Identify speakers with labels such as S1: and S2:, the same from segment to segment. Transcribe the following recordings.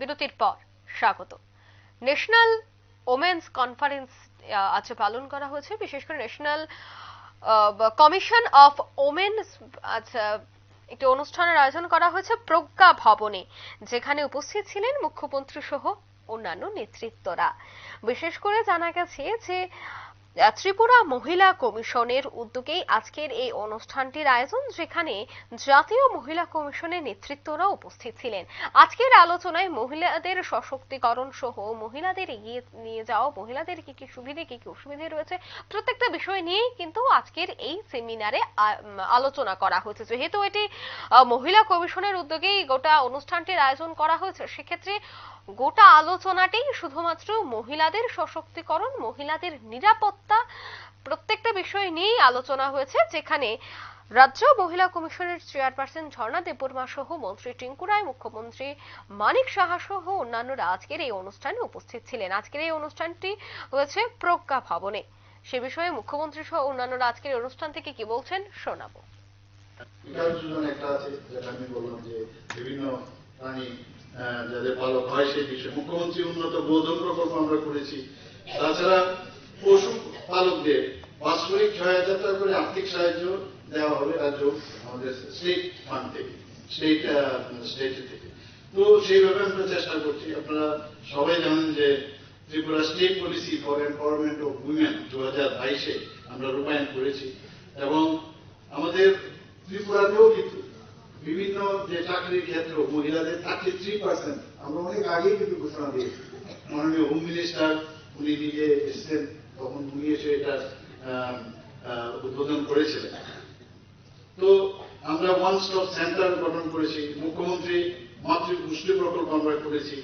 S1: বিরতির পর স্বাগত। ন্যাশনাল ওমেন্স কনফারেন্স আজ পালন করা হয়েছে। বিশেষ করে ন্যাশনাল কমিশন অফ ওমেন্স আচ্ছা একটি অনুষ্ঠানের আয়োজন করা হয়েছে প্রজ্ঞা ভবনে, যেখানে উপস্থিত ছিলেন মুখ্যমন্ত্রী সহ অন্যান্য নেতৃত্বরা। বিশেষ করে জানা গেছে যে ত্রিপুরা মহিলা কমিশনের উদ্যোগেই আজকের এই অনুষ্ঠানটির আয়োজন, যেখানে জাতীয় মহিলা কমিশনের নেতৃত্বরা উপস্থিত ছিলেন। আজকের আলোচনায় মহিলাদের সশক্তিকরণ সহ মহিলাদের এগিয়ে নিয়ে যাওয়া, মহিলাদের কি কি সুবিধে, কি কি অসুবিধে রয়েছে, প্রত্যেকটা বিষয় নিয়েই কিন্তু আজকের এই সেমিনারে আলোচনা করা হয়েছে। যেহেতু এটি মহিলা কমিশনের উদ্যোগেই গোটা অনুষ্ঠানটির আয়োজন করা হয়েছে, সেক্ষেত্রে গোটা আলোচনাটাই শুধুমাত্র মহিলাদের সশক্তিকরণ, মহিলাদের নিরাপত্তা প্রত্যেকটা বিষয় নিয়েই আলোচনা হয়েছে, যেখানে রাজ্য মহিলা কমিশনের চেয়ারপারসন ঝর্ণা দেববর্মা সহ মন্ত্রী টিঙ্কু রায়, মুখ্যমন্ত্রী মানিক সাহা সহ অন্যান্যরা আজকের এই অনুষ্ঠানে উপস্থিত ছিলেন। আজকের এই অনুষ্ঠানটি হয়েছে প্রজ্ঞা ভবনে। সে বিষয়ে মুখ্যমন্ত্রী সহ অন্যান্যরা আজকের অনুষ্ঠান থেকে কি বলছেন শোনাবো।
S2: একটা আছে, যেটা আমি বললাম যে বিভিন্ন প্রাণী যাদের পালক হয় সেই বিষয়ে। মুখ্যমন্ত্রী উন্নত বোধন প্রকল্প আমরা করেছি। তাছাড়া পশু পালকদের বাৎসরিক ছয় হাজার টাকা করে আর্থিক সাহায্য দেওয়া হবে রাজ্য আমাদের স্টেট ফান্ড থেকে, স্টেট স্টেট থেকে। তো সেইভাবে আমরা চেষ্টা করছি। আপনারা সবাই জানেন যে Tripura state policy for empowerment of women দু হাজার বাইশে আমরা রূপায়ণ করেছি এবং আমাদের ত্রিপুরাতেও কিন্তু বিভিন্ন যে চাকরির ক্ষেত্র, মহিলাদের থার্টি থ্রি পার্সেন্ট, আমরা অনেক আগেই কিন্তু ঘোষণা দিয়েছি। মাননীয় হোম মিনিস্টার, উনি নিজে এসেছেন। তখন উনি এসে এটা উদ্বোধন করেছিলেন তো আমরা ওয়ান স্টপ সেন্টার গঠন করেছি, মুখ্যমন্ত্রী মাতৃ পুষ্টি প্রকল্প আমরা করেছি।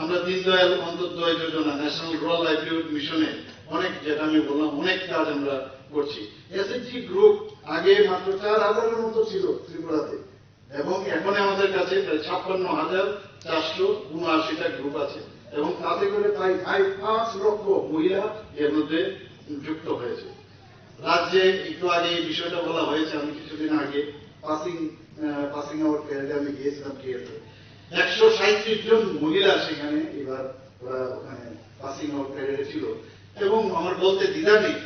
S2: আমরা Deendayal Antyodaya Yojana national rural livelihood মিশনে অনেক যেটা আমি বললাম, অনেক কাজ আমরা করছি। এসএইচজি গ্রুপ আগে মাত্র চার হাজারের মতো ছিল ত্রিপুরাতে। এবং এখন আমাদের কাছে প্রায় ছাপ্পান্ন হাজার চারশো উনআশিটা গ্রুপ আছে। এবং তাতে করে প্রায় প্রায় পাঁচ লক্ষ মহিলা এর মধ্যে যুক্ত হয়েছে। রাজ্যে একটু আগে এই বিষয়টা বলা হয়েছে, আমি কিছুদিন আগে পাসিং পাসিং আউট প্যারেডে আমি গিয়েছিলাম ক্রিয়েটে একশো সাঁত্রিশ জন মহিলা সেখানে এবার ওরা ওখানে পাসিং আউট প্যারেডে ছিল। এবং আমার বলতে দ্বিধা নেই,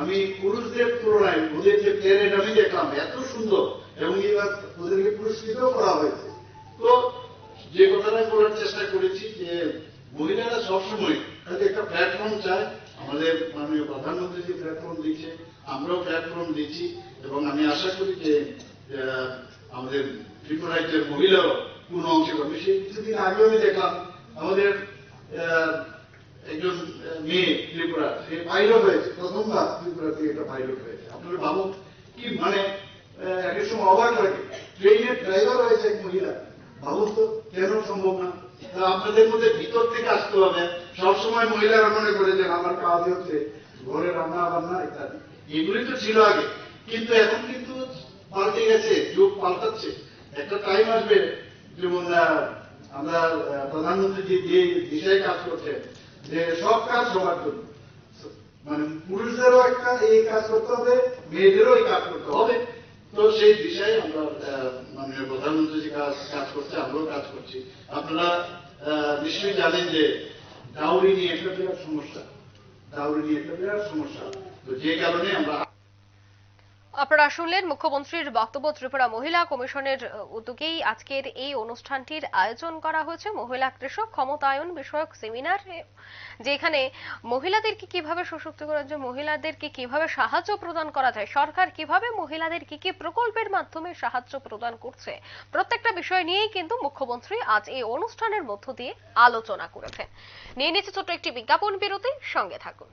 S2: আমি পুরুষদের তুলনায় ওদের যে প্যারেড আমি দেখলাম এত সুন্দর, এবং এবার ওদেরকে পুরস্কৃত করা হয়েছে। তো যে কথাটা বলার চেষ্টা করেছি যে মহিলারা সবসময় তাদের একটা প্ল্যাটফর্ম চায়। আমাদের মাননীয় প্রধানমন্ত্রী যে প্ল্যাটফর্ম দিচ্ছে আমরাও প্ল্যাটফর্ম দিচ্ছি এবং আমি আশা করি যে আমাদের ত্রিপুরা রাজ্যের কোন অংশে পাবে সে কিছুদিন আগে আমি দেখলাম আমাদের একজন মেয়ে ত্রিপুরা সে পাইলট হয়েছে প্রথমবার ত্রিপুরা থেকে একটা পাইলট হয়েছে। আপনারা ভাবুন কি মানে আহ, এক এক সময় অবাক লাগে। ট্রেনের ড্রাইভার হয়েছে এক মহিলা। ভাবুন তো কেন সম্ভব না? আপনাদের মধ্যে ভিতর থেকে আসতে হবে। সবসময় মহিলারা মনে করে যে, আমার কাজ হচ্ছে ঘরে রান্না বান্না ইত্যাদি। এগুলি তো ছিল আগে। কিন্তু এখন কিন্তু পাল্টে গেছে, যুগ পাল্টাচ্ছে। একটা টাইম আসবে, যেমন আমরা প্রধানমন্ত্রী যে দিশায় কাজ করছে যে সব কাজ সবার জন্য। মানে পুরুষদেরও একটা এই কাজ করতে হবে, মেয়েদেরও এই কাজ করতে হবে। তো সেই দিশায় আমরা মাননীয় প্রধানমন্ত্রী কাজ কাজ করছে, আমরাও কাজ করছি। আপনারা নিশ্চয়ই জানেন যে ডাউরি নিয়ে একটা বিরাট সমস্যা। ডাউরি নিয়ে একটা বিরাট সমস্যা। তো যে কারণে আমরা
S1: আপনারা শুনলেন মুখ্যমন্ত্রীর বক্তব্য, ত্রিপুরা মহিলা কমিশনের উদ্যোগেই আজকের এই অনুষ্ঠানটির আয়োজন করা হয়েছে। মহিলা কৃষক ক্ষমতায়ন বিষয়ক সেমিনার যেখানে মহিলাদেরকে কীভাবে সশক্ত করা যায়, মহিলাদেরকে কীভাবে সাহায্য প্রদান করা যায়, সরকার কীভাবে মহিলাদের কি কি প্রকল্পের মাধ্যমে সাহায্য প্রদান করছে, প্রত্যেকটা বিষয় নিয়েই কিন্তু মুখ্যমন্ত্রী আজ এই অনুষ্ঠানের মধ্য দিয়ে আলোচনা করেছেন। নিয়ে নিচ্ছে ছোট্ট একটি বিজ্ঞাপন বিরতি, সঙ্গে থাকুন।